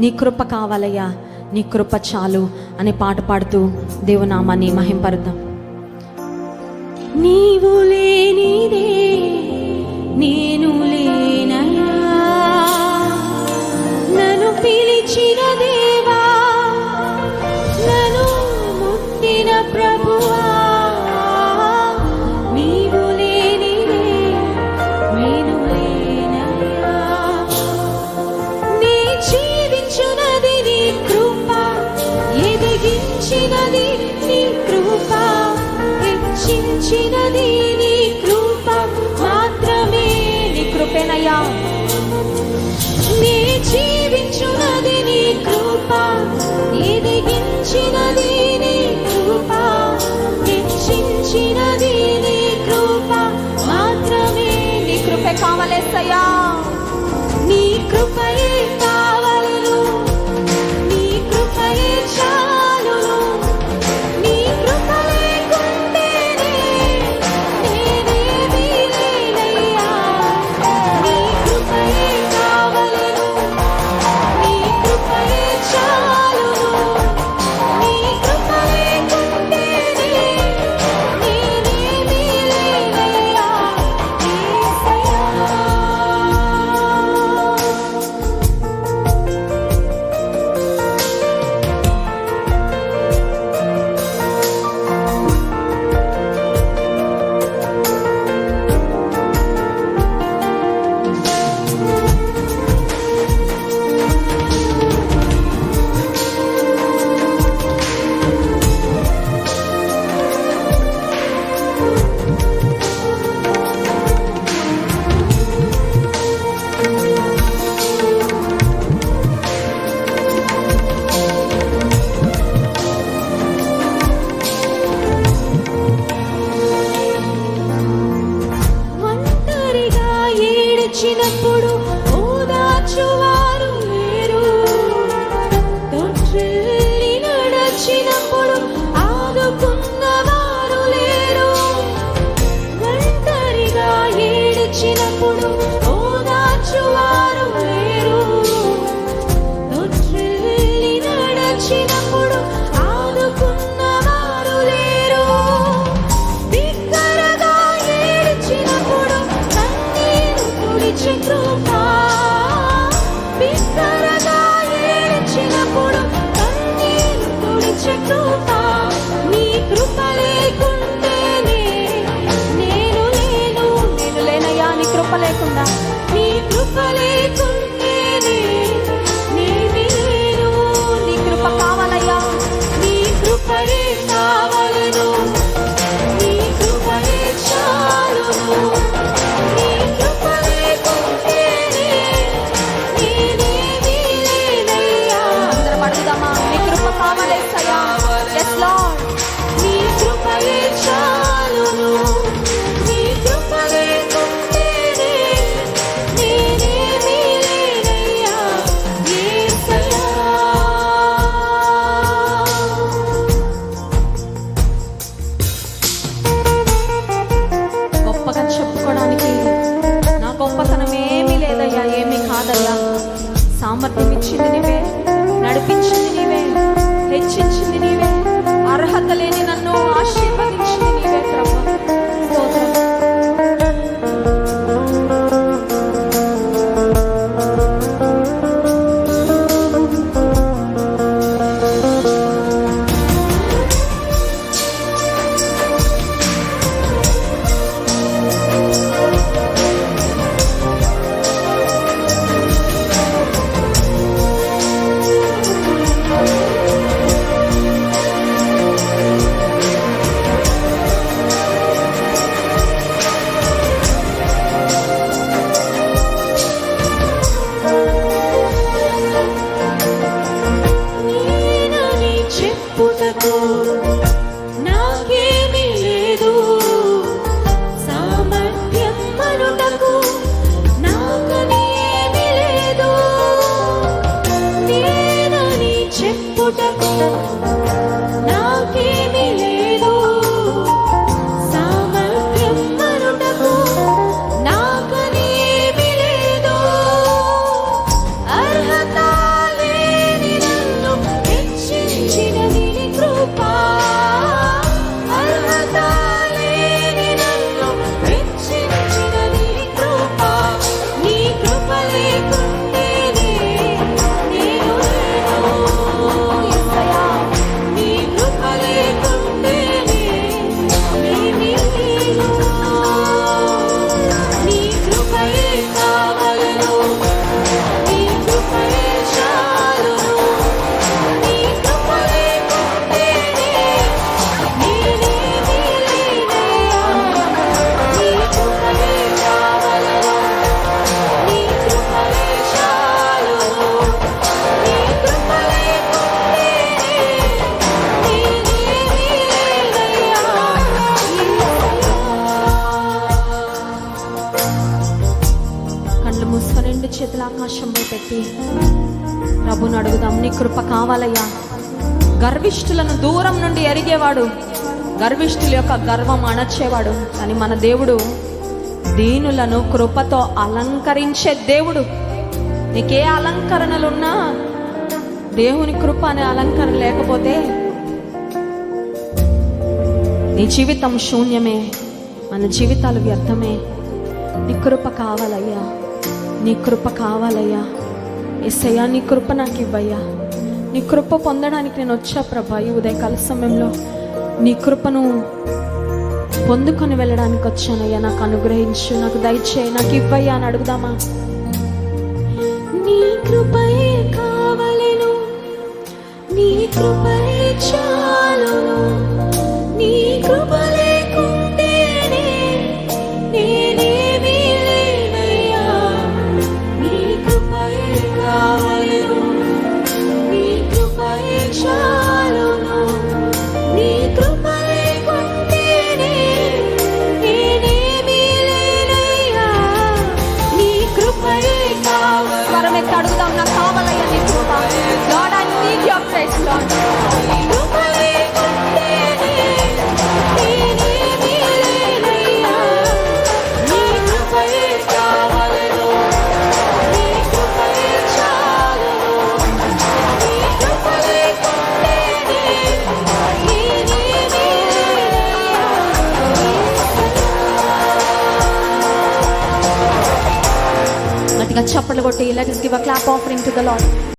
నీ కృప కావాలయ్యా నీ కృప చాలు అనే పాట పాడుతూ దేవునామాన్ని మహింపరుద్దాం. నీవు లేనిదే నేను లేనయా నన్ను పిలిచినదే ఇచ్చినది నీ కృప మాత్రమే నీ కృపేనయ్యా నీ జీవించున్నది నీ కృప ఎదిగించినది నీ కృప హెచ్చించినది నీ కృప మాత్రమే నీ కృపే కావలేసయ్యా. నీ కృప చూచినప్పుడు ఓదాచువా పెట్టి ప్రభుని అడుగుదాం నీ కృప కావాలయ్యా. గర్విష్ఠులను దూరం నుండి ఎరిగేవాడు గర్విష్ఠుల యొక్క గర్వం అణచేవాడు. కానీ మన దేవుడు దీనులను కృపతో అలంకరించే దేవుడు. నీకే అలంకరణలున్నా దేవుని కృప అనే అలంకరణ లేకపోతే నీ జీవితం శూన్యమే మన జీవితాలు వ్యర్థమే. నీ కృప కావాలయ్యా. నీ కృప కావాలయ్యా. ఎస్సయ్యా నీ కృప నాకు ఇవ్వయ్యా నీ కృప పొందడానికి నేను వచ్చా ప్రభా ఈ ఉదయకాల సమయంలో. నీ కృపను పొందుకొని వెళ్ళడానికి వచ్చానయ్యా. నాకు అనుగ్రహించు నాకు దయచేయి నాకు ఇవ్వయ్యా అని అడుగుదామా? నీ కృపయే కావలను. నీ కృపయే చాలును. చప్పట్లు కొట్టి let us give a clap offering to the lord